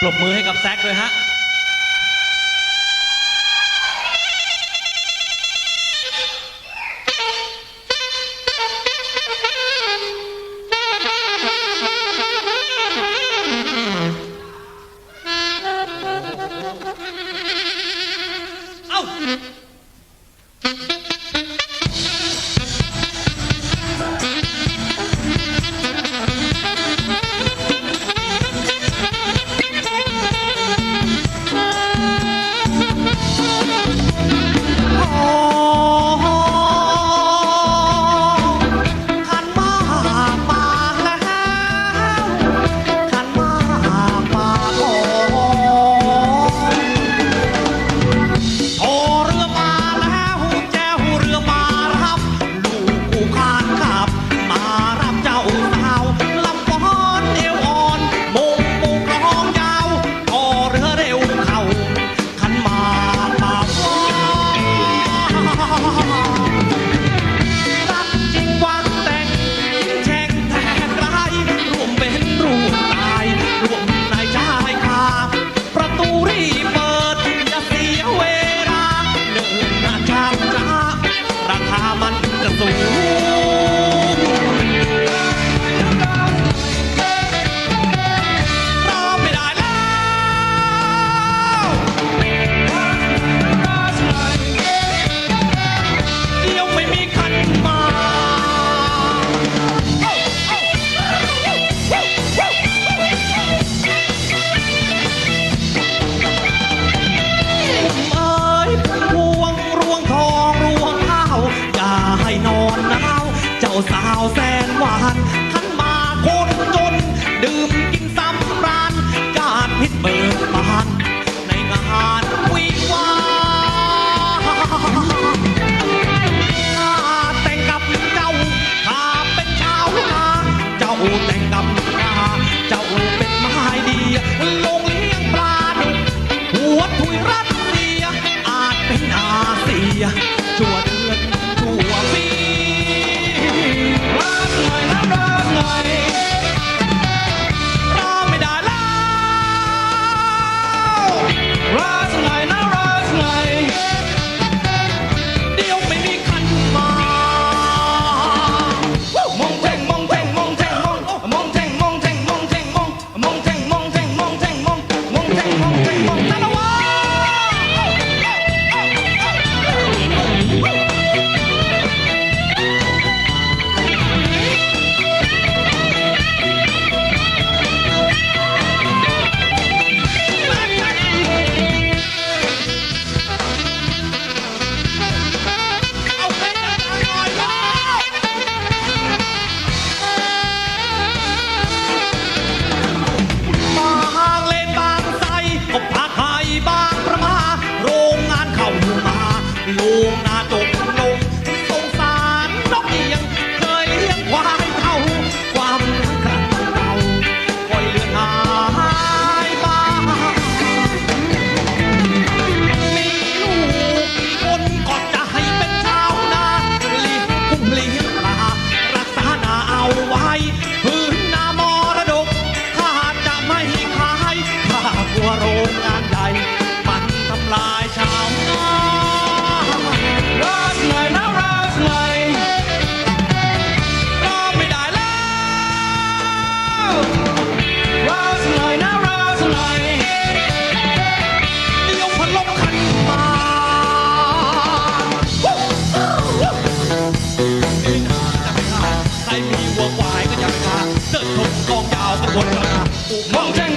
ปรบมือให้กับแซกด้วยฮะ the. สาวแสนหวานทั้นมาคนจน ดื่มกินซ้ำร้านกาดพิษเบิกบาน ในงานวิวาข้าแต่งกับเจ้าข้าเป็นชาวนาเจ้าแต่ง 五毛。